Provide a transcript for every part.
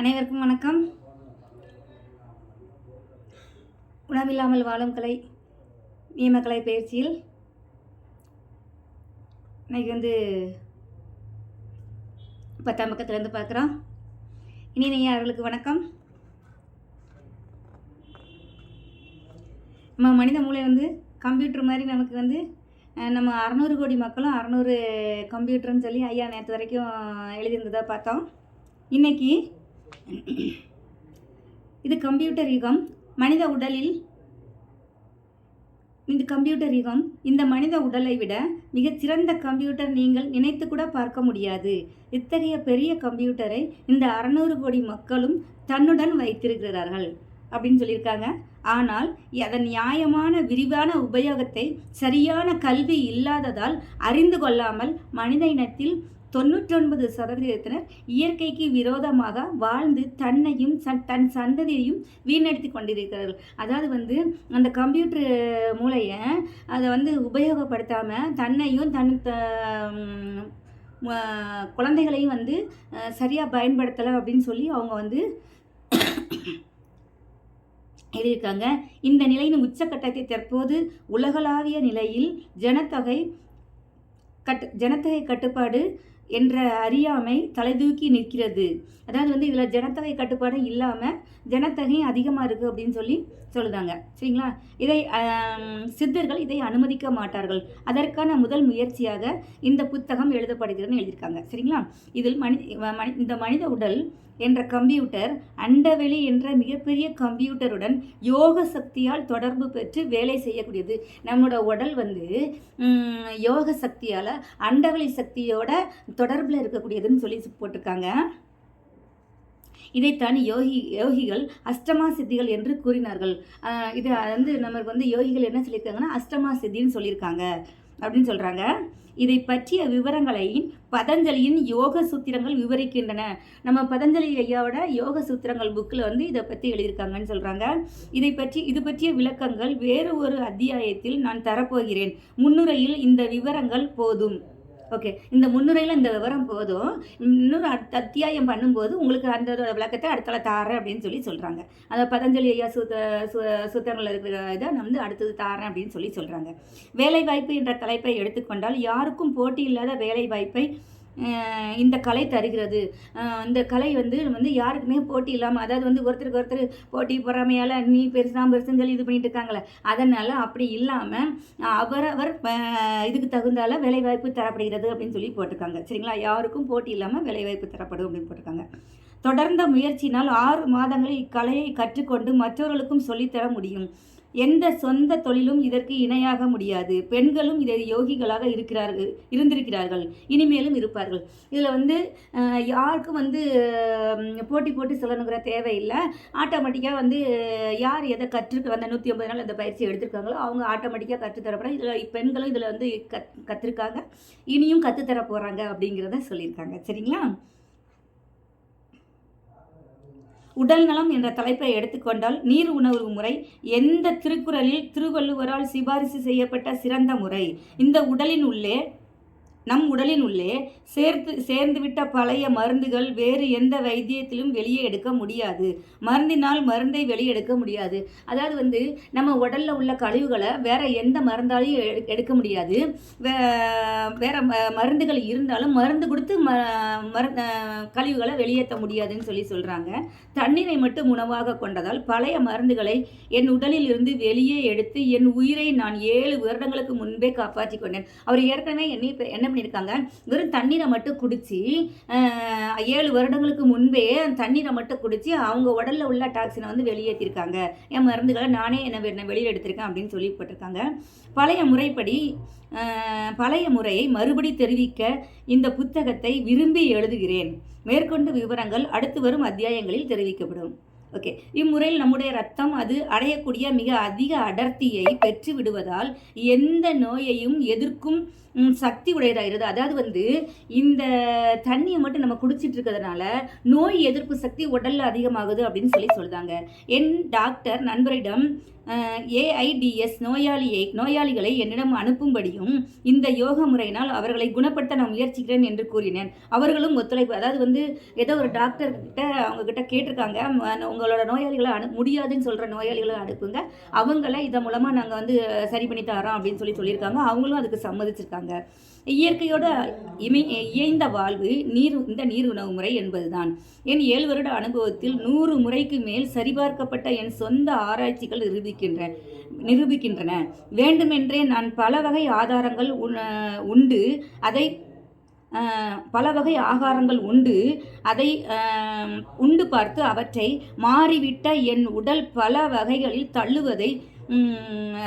அனைவருக்கும் வணக்கம். உணவில்லாமல் வாழும் கலை நியமக்கலை பயிற்சியில் இன்னைக்கு வந்து பத்தாம் பக்கத்துலேருந்து பார்க்குறோம். இனி அவர்களுக்கு வணக்கம். நம்ம மனித மூளை வந்து கம்ப்யூட்டர் மாதிரி நமக்கு வந்து நம்ம அறநூறு கோடி மக்களும் அறநூறு கம்ப்யூட்டர்னு சொல்லி ஐயா நேற்று வரைக்கும் எழுதியிருந்ததாக பார்த்தோம். இன்னைக்கு இது கம்ப்யூட்டர் யுகம். மனித உடலில் இந்த கம்ப்யூட்டர் யுகம். இந்த மனித உடலை விட மிகச்சிறந்த கம்ப்யூட்டர் நீங்கள் நினைத்து கூட பார்க்க முடியாது. இத்தகைய பெரிய கம்ப்யூட்டரை இந்த அறநூறு கோடி மக்களும் தன்னுடன் வைத்திருக்கிறார்கள் அப்படின்னு சொல்லியிருக்காங்க. ஆனால் அதன் நியாயமான விரிவான உபயோகத்தை சரியான கல்வி இல்லாததால் அறிந்து கொள்ளாமல் மனித இனத்தில் தொண்ணூற்றொன்பது சதவீதத்தினர் இயற்கைக்கு விரோதமாக வாழ்ந்து தன்னையும் தன் சந்ததியையும் வீணடித்து கொண்டிருக்கிறார்கள். அதாவது வந்து அந்த கம்ப்யூட்டர் மூளையை அதை வந்து உபயோகப்படுத்தாமல் தன்னையும் தன் த- குழந்தைகளையும் வந்து சரியாக பயன்படுத்தலை அப்படின்னு சொல்லி அவங்க வந்து எழுதியிருக்காங்க. இந்த நிலையின் உச்சக்கட்டத்தை தற்போது உலகளாவிய நிலையில் ஜனத்தொகை கட்டு ஜனத்தொகை கட்டுப்பாடு என்ற அறியாமை தலைதூக்கி நிற்கிறது. அதாவது வந்து இதில் ஜனத்தொகை கட்டுப்பாடு இல்லாமல் ஜனத்தொகை அதிகமாக இருக்குது அப்படின்னு சொல்லி சொல்லுதாங்க. சரிங்களா? இதை சித்தர்கள் இதை அனுமதிக்க மாட்டார்கள். அதற்கான முதல் முயற்சியாக இந்த புத்தகம் எழுதப்படுகிறதுன்னு எழுதியிருக்காங்க. சரிங்களா? இதில் மனி மனி இந்த மனித உடல் என்ற கம்ப்யூட்டர் அண்டவெளி என்ற மிகப்பெரிய கம்ப்யூட்டருடன் யோக சக்தியால் தொடர்பு பெற்று வேலை செய்யக்கூடியது. நம்மளோட உடல் வந்து யோக சக்தியால் அண்டவெளி சக்தியோட தொடர்பில் இருக்கக்கூடியதுன்னு சொல்லி போட்டிருக்காங்க. இதைத்தான் யோகி யோகிகள் அஷ்டமா சித்திகள் என்று கூறினார்கள். இது வந்து நமக்கு வந்து யோகிகள் என்ன சொல்லியிருக்காங்கன்னா அஷ்டமா சித்தின்னு சொல்லியிருக்காங்க அப்படின்னு சொல்கிறாங்க இதை பற்றிய விவரங்களையும் பதஞ்சலியின் யோக சூத்திரங்கள் விவரிக்கின்றன. நம்ம பதஞ்சலி ஐயாவோட யோக சூத்திரங்கள் புக்கில் வந்து இதை பற்றி எழுதியிருக்காங்கன்னு சொல்கிறாங்க இதை பற்றி இது பற்றிய விளக்கங்கள் வேறு ஒரு அத்தியாயத்தில் நான் தரப்போகிறேன். முன்னுரையில் இந்த விவரங்கள் போதும். ஓகே இந்த முன்னுரையில் இந்த விவரம் போதும். இன்னொரு அடுத்த அத்தியாயம் பண்ணும்போது உங்களுக்கு அந்த விளக்கத்தை அடுத்தால தாரேன் அப்படின்னு சொல்லி சொல்கிறாங்க அந்த பதஞ்சலி ஐயா சூத்த சு சூத்திரங்களில் இருக்கிற இதை நான் வந்து அடுத்தது தாரேன் அப்படின்னு சொல்லி சொல்கிறாங்க வேலைவாய்ப்பு என்ற தலைப்பை எடுத்துக்கொண்டால் யாருக்கும் போட்டி இல்லாத வேலைவாய்ப்பை இந்த கலை தருகிறது. இந்த கலை வந்து வந்து யாருக்குமே போட்டி இல்லாமல் அதாவது வந்து ஒருத்தருக்கு ஒருத்தர் போட்டி பொறாமையால் நீ பெருசு நான் பெருசுன்னு சொல்லி இது பண்ணிட்டு இருக்காங்களே அதனால் அப்படி இல்லாமல் அவரவர் இதுக்கு தகுந்தால வேலைவாய்ப்பு தரப்படுகிறது அப்படின்னு சொல்லி போட்டிருக்காங்க. சரிங்களா? யாருக்கும் போட்டி இல்லாமல் வேலைவாய்ப்பு தரப்படும் அப்படின்னு போட்டிருக்காங்க. தொடர்ந்த முயற்சியினால் ஆறு மாதங்களில் இக்கலையை கற்றுக்கொண்டு மற்றவர்களுக்கும் சொல்லித்தர முடியும். எந்த சொந்த தொழிலும் இதற்கு இணையாக முடியாது. பெண்களும் இதை யோகிகளாக இருக்கிறார்கள் இருந்திருக்கிறார்கள். இனிமேலும் இருப்பார்கள். இதில் வந்து யாருக்கும் வந்து போட்டி போட்டு சொல்லணுங்கிற தேவையில்லை. ஆட்டோமேட்டிக்காக வந்து யார் எதை கற்றுக்க அந்த நூற்றி ஐம்பது நாள் அந்த பயிற்சி எடுத்திருக்காங்களோ அவங்க ஆட்டோமேட்டிக்காக கற்றுத்தரப்பட இதில் பெண்களும் இதில் வந்து கத் கற்றுருக்காங்க இனியும் கற்றுத்தர போகிறாங்க அப்படிங்கிறத சொல்லியிருக்காங்க. சரிங்களா? உடல் நலம் என்ற தலைப்பை எடுத்துக்கொண்டால் நீர் உணவு முறை எந்த திருக்குறளில் திருவள்ளுவரால் சிபாரிசு செய்யப்பட்ட சிறந்த முறை. இந்த உடலின் உள்ளே நம் உடலின் உள்ளே சேர்த்து சேர்ந்துவிட்ட பழைய மருந்துகள் வேறு எந்த வைத்தியத்திலும் வெளியே எடுக்க முடியாது. மருந்தினால் மருந்தை வெளியே எடுக்க முடியாது. அதாவது வந்து நம்ம உடலில் உள்ள கழிவுகளை வேற எந்த மருந்தாலையும் எடு- எடுக்க முடியாது. வே வேற மருந்துகள் இருந்தாலும் மருந்து கொடுத்து ம மரு கழிவுகளை வெளியேற்ற முடியாதுன்னு சொல்லி சொல்கிறாங்க தண்ணீரை மட்டும் உணவாக கொண்டதால் பழைய மருந்துகளை என் உடலில் இருந்து வெளியே எடுத்து என் உயிரை நான் ஏழு வருடங்களுக்கு முன்பே காப்பாற்றி கொண்டேன். அவர் ஏற்கனவே என்னை என்ன பண்ணியிருக்காங்க வெறும் தண்ணீரை மட்டும் குடித்து ஏழு வருடங்களுக்கு முன்பே அந்த தண்ணீரை மட்டும் குடித்து அவங்க உடலில் உள்ள டாக்ஸினை வந்து வெளியேற்றிருக்காங்க என் மருந்துகளை நானே என்ன என்ன வெளியில் எடுத்திருக்கேன் அப்படின்னு சொல்லி போட்டிருக்காங்க. பழைய முறைப்படி பழைய முறையை மறுபடி தெரிவிக்க இந்த புத்தகத்தை விரும்பி எழுதுகிறேன். மேற்கொண்டு விவரங்கள் அடுத்து வரும் அத்தியாயங்களில் தெரிவிக்கப்படும். ஓகே இம்முறையில் நம்முடைய ரத்தம் அது அடையக்கூடிய மிக அதிக அடர்த்தியை பெற்று விடுவதால் எந்த நோயையும் எதிர்க்கும் சக்தி உடையதாகிறது. அதாவது வந்து இந்த தண்ணியை மட்டும் நம்ம குடிச்சிட்டு இருக்கிறதுனால நோய் எதிர்ப்பு சக்தி உடல்ல அதிகமாகுது அப்படின்னு சொல்லி சொல்றாங்க. என் டாக்டர் நண்பரிடம் ஏஐடிஎஸ் நோயாளியை நோயாளிகளை என்னிடம் அனுப்பும்படியும் இந்த யோக முறையினால் அவர்களை குணப்படுத்த நான் முயற்சிக்கிறேன் என்று கூறினேன். அவர்களும் ஒத்துழைப்பு அதாவது வந்து ஏதோ ஒரு டாக்டர் கிட்ட அவங்க கிட்ட கேட்டிருக்காங்க ம- உங்களோட நோயாளிகளை அனு முடியாதுன்னு சொல்கிற நோயாளிகளை அனுப்புங்க. அவங்கள இதன் மூலமாக நாங்கள் வந்து சரி பண்ணி தரோம் அப்படின்னு சொல்லி சொல்லியிருக்காங்க. அவங்களும் அதுக்கு சம்மதிச்சிருக்காங்க. இயற்கையோட இமை இயைந்த வாழ்வு நீர் இந்த நீர் உணவு முறை என்பதுதான். என் ஏழு வருட அனுபவத்தில் நூறு முறைக்கு மேல் சரிபார்க்கப்பட்ட என் சொந்த ஆராய்ச்சிகள் நிரூபிக்கின்றன நிரூபிக்கின்றன. வேண்டுமென்றே நான் பல வகை ஆதாரங்கள் உண்டு. அதை பல வகை ஆகாரங்கள் உண்டு. அதை உண்டு பார்த்து அவற்றை மாறிவிட்ட என் உடல் பல வகைகளில் தள்ளுவதை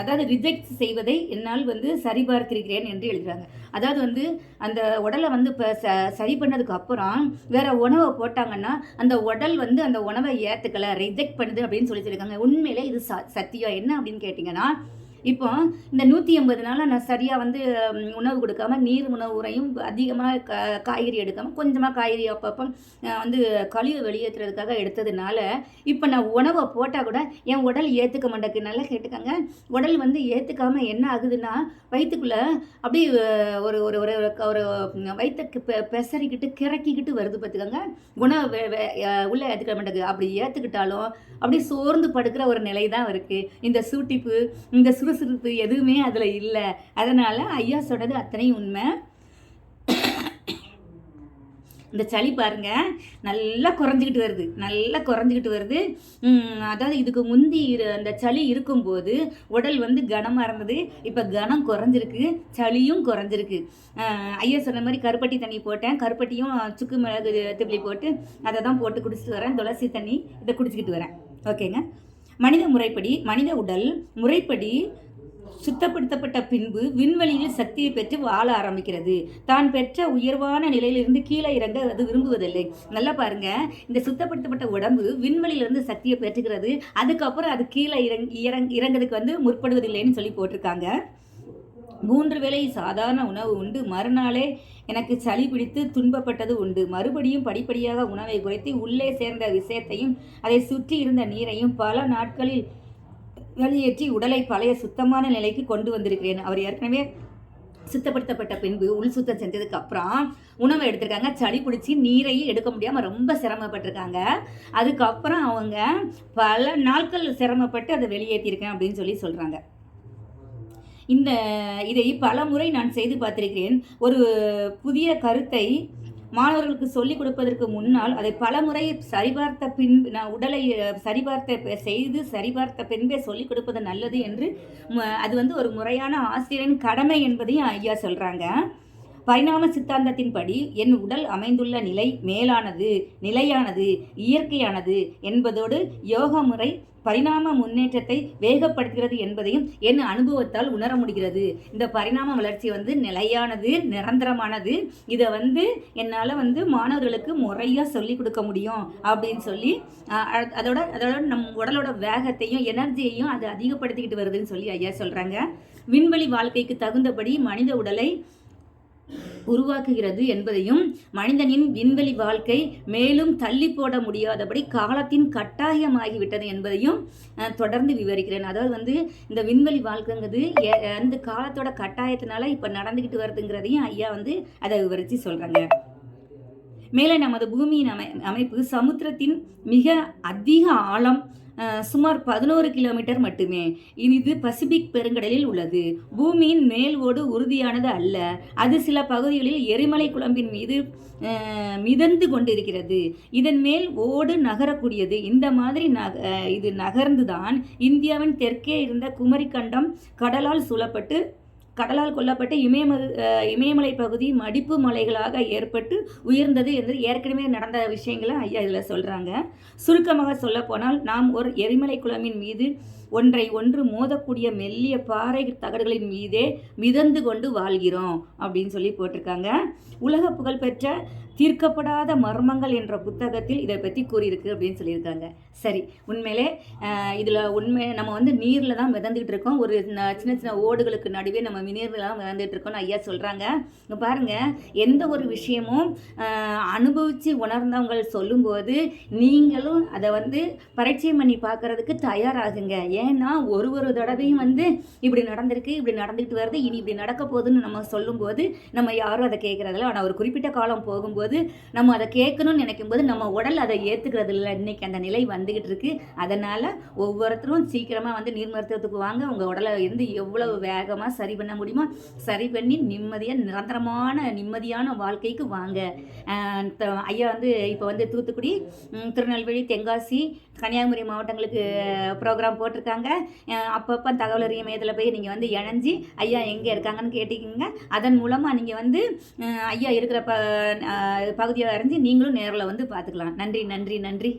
அதாவது ரிஜெக்ட் செய்வதை என்னால் வந்து சரிபார்த்திருக்கிறேன் என்று எழுதுகிறாங்க அதாவது வந்து அந்த உடலை வந்து இப்போ ச சரி பண்ணதுக்கு அப்புறம் வேற உணவை போட்டாங்கன்னா அந்த உடல் வந்து அந்த உணவை ஏற்றுக்கல ரிஜெக்ட் பண்ணுது அப்படின்னு சொல்லி சொல்லியிருக்காங்க. உண்மையிலே இது ச சத்தியம். என்ன அப்படின்னு கேட்டிங்கன்னா இப்போ இந்த நூற்றி எண்பது நாளில் நான் சரியாக வந்து உணவு கொடுக்காம நீர் உணவுரையும் அதிகமாக க காய்கறி எடுக்காமல் கொஞ்சமாக காய்கறி அப்பப்போ வந்து கழிவு வெளியேற்றுறதுக்காக எடுத்ததுனால இப்போ நான் உணவை போட்டால் கூட என் உடல் ஏற்றுக்க மாட்டேக்கு நல்லா கேட்டுக்காங்க. உடல் வந்து ஏற்றுக்காமல் என்ன ஆகுதுன்னா வயிற்றுக்குள்ளே அப்படியே ஒரு ஒரு ஒரு ஒரு- வயிற்றுக்கு பெ பெசறிக்கிட்டு கிறக்கிக்கிட்டு வருது பார்த்துக்கோங்க. உணவு வே- வே- உள்ளே ஏற்றுக்க மாட்டேங்குது. அப்படி ஏற்றுக்கிட்டாலும் அப்படியே சோர்ந்து படுக்கிற ஒரு நிலை தான் இருக்குது இந்த சூட்டிப்பு இந்த சுறுசுறுப்பு எதுவுமே அதில் இல்லை. அதனால் ஐயா சொல்கிறது அத்தனையும் உண்மை. இந்த சளி பாருங்க நல்லா குறைஞ்சிக்கிட்டு வருது. நல்லா குறைஞ்சிக்கிட்டு வருது. அதாவது இதுக்கு முந்தி இரு- அந்த சளி இருக்கும்போது உடல் வந்து கனமாக இருந்தது. இப்போ கனம் குறைஞ்சிருக்கு சளியும் குறைஞ்சிருக்கு. ஐயா சொன்ன மாதிரி கருப்பட்டி தண்ணி போட்டேன். கருப்பட்டியும் சுக்கு மிளகு திப்பிலி போட்டு அதை தான் போட்டு குடிச்சிட்டு வரேன். துளசி தண்ணி இதை குடிச்சிக்கிட்டு வரேன். ஓகேங்க. மனித முறைப்படி மனித உடல் முறைப்படி சுத்தப்படுத்தப்பட்ட பின்பு விண்வெளியில் சக்தியை பெற்று வாழ ஆரம்பிக்கிறது. தான் பெற்ற உயர்வான நிலையிலிருந்து கீழே இறங்க அது விரும்புவதில்லை. நல்லா பாருங்க. இந்த சுத்தப்படுத்தப்பட்ட உடம்பு விண்வெளியிலிருந்து சக்தியை பெற்றுக்கிறது அதுக்கப்புறம் அது கீழே இறங் இறங் இறங்குறதுக்கு வந்து முற்படுவதில்லைன்னு சொல்லி போட்டிருக்காங்க. மூன்று வேளை சாதாரண உணவு உண்டு. மறுநாளே எனக்கு சளி பிடித்து துன்பப்பட்டது உண்டு. மறுபடியும் படிப்படியாக உணவை குறைத்து உள்ளே சேர்ந்த விஷயத்தையும் அதை சுற்றி இருந்த நீரையும் பல நாட்களில் வெளியேற்றி உடலை பழைய சுத்தமான நிலைக்கு கொண்டு வந்திருக்கிறேன். அவர் ஏற்கனவே சுத்தப்படுத்தப்பட்ட பின்பு உள் சுத்தம் செஞ்சதுக்கு அப்புறம் உணவை எடுத்திருக்காங்க. சளி பிடிச்சி நீரையும் எடுக்க முடியாமல் ரொம்ப சிரமப்பட்டிருக்காங்க. அதுக்கப்புறம் அவங்க பல நாட்கள் சிரமப்பட்டு அதை வெளியேற்றியிருக்கேன் அப்படின்னு சொல்லி சொல்கிறாங்க இந்த இதை பல முறை நான் செய்து பார்த்திருக்கிறேன். ஒரு புதிய கருத்தை மாணவர்களுக்கு சொல்லிக் கொடுப்பதற்கு முன்னால் அதை பல முறை சரிபார்த்த பின் நான் உடலை சரிபார்த்த செய்து சரிபார்த்த பின்பே சொல்லிக் கொடுப்பது நல்லது என்று அது வந்து ஒரு முறையான ஆசிரியரின் கடமை என்பதையும் ஐயா சொல்கிறாங்க பரிணாம சித்தாந்தத்தின்படி என் உடல் அமைந்துள்ள நிலை மேலானது நிலையானது இயற்கையானது என்பதோடு யோக முறை பரிணாம முன்னேற்றத்தை வேகப்படுத்துகிறது என்பதையும் என் அனுபவத்தால் உணர முடிகிறது. இந்த பரிணாம வளர்ச்சி வந்து நிலையானது நிரந்தரமானது. இதை வந்து என்னால் வந்து மாணவர்களுக்கு முறையாக சொல்லி கொடுக்க முடியும் அப்படின்னு சொல்லி அதோட அதோட நம் உடலோட வேகத்தையும் எனர்ஜியையும் அது அதிகப்படுத்திக்கிட்டு வருதுன்னு சொல்லி ஐயா சொல்கிறாங்க விண்வெளி வாழ்க்கைக்கு தகுந்தபடி மனித உடலை உருவாக்குகிறது என்பதையும் மனிதனின் விண்வெளி வாழ்க்கை மேலும் தள்ளி போட முடியாதபடி காலத்தின் கட்டாயமாகிவிட்டது என்பதையும் அஹ், தொடர்ந்து விவரிக்கிறேன். அதாவது வந்து இந்த விண்வெளி வாழ்க்கைங்கிறது அந்த காலத்தோட கட்டாயத்தினால இப்போ நடந்துக்கிட்டு வருதுங்கிறதையும் ஐயா வந்து அதை விவரித்து சொல்கிறாங்க மேலே நமது பூமியின் அமை அமைப்பு சமுத்திரத்தின் மிக அதிக ஆழம் சுமார் பதினோரு கிலோமீட்டர் மட்டுமே. இது பசிபிக் பெருங்கடலில் உள்ளது. பூமியின் மேல் ஓடு உறுதியானது அல்ல. அது சில பகுதிகளில் எரிமலை குழம்பின் மீது மிதந்து கொண்டிருக்கிறது. இதன் மேல் ஓடு நகரக்கூடியது. இந்த மாதிரி நக இது நகர்ந்துதான் இந்தியாவின் தெற்கே இருந்த குமரிக்கண்டம் கடலால் சூழப்பட்டு கடலால் கொல்லப்பட்ட இமயம இமயமலை பகுதி மடிப்பு மலைகளாக ஏற்பட்டு உயர்ந்தது என்று ஏற்கனவே நடந்த விஷயங்களை ஐயா இதில் சொல்கிறாங்க சுருக்கமாக சொல்லப்போனால் நாம் ஒரு எரிமலை குளமின் மீது ஒன்றை ஒன்று மோதக்கூடிய மெல்லிய பாறை தகடுகளின் மீதே மிதந்து கொண்டு வாழ்கிறோம் அப்படின்னு சொல்லி போட்டிருக்காங்க. உலக புகழ்பெற்ற தீர்க்கப்படாத மர்மங்கள் என்ற புத்தகத்தில் இதை பற்றி கூறியிருக்கு அப்படின்னு சொல்லியிருக்காங்க. சரி உண்மையிலே இதில் உண்மை நம்ம வந்து நீரில் தான் மிதந்துக்கிட்டு இருக்கோம். ஒரு சின்ன சின்ன ஓடுகளுக்கு நடுவே நம்ம நீரில் தான் மிதந்துட்டு இருக்கோம்னு ஐயா சொல்கிறாங்க இங்கே பாருங்கள் எந்த ஒரு விஷயமும் அனுபவித்து உணர்ந்தவங்க சொல்லும்போது நீங்களும் அதை வந்து பரிச்சயம் பண்ணி பார்க்கறதுக்கு தயாராகுங்க. ஏன்னா ஒரு ஒரு தடவையும் வந்து இப்படி நடந்திருக்கு இப்படி நடந்துக்கிட்டு வருது இனி இப்படி நடக்க போகுதுன்னு நம்ம சொல்லும்போது நம்ம யாரும் அதை கேட்குறதில்ல. ஆனால் ஒரு குறிப்பிட்ட காலம் போகும்போது நம்ம அதை கேட்கணும்னு நினைக்கும் போது நம்ம உடல் அதை ஏற்றுக்கிறது இல்லை இன்னைக்கு அந்த நிலை வந்துகிட்டு இருக்கு. அதனால் ஒவ்வொருத்தரும் சீக்கிரமாக வந்து நீர் மருத்துவத்துக்கு வாங்க. உங்கள் உடலை வந்து எவ்வளவு வேகமாக சரி பண்ண முடியுமோ சரி பண்ணி நிம்மதியாக நிரந்தரமான நிம்மதியான வாழ்க்கைக்கு வாங்க. ஐயா வந்து இப்போ வந்து தூத்துக்குடி திருநெல்வேலி தென்காசி கன்னியாகுமரி மாவட்டங்களுக்கு ப்ரோக்ராம் போட்டிருக்காங்க. இருக்காங்க. அப்பப்போ தகவல் அறிய மையத்தில் போய் நீங்கள் வந்து இணைஞ்சி ஐயா எங்கே இருக்காங்கன்னு கேட்டிக்கிங்க. அதன் மூலமாக நீங்கள் வந்து ஐயா இருக்கிற ப பகுதியை அறிஞ்சு நீங்களும் நேரில் வந்து பார்த்துக்கலாம். நன்றி நன்றி நன்றி.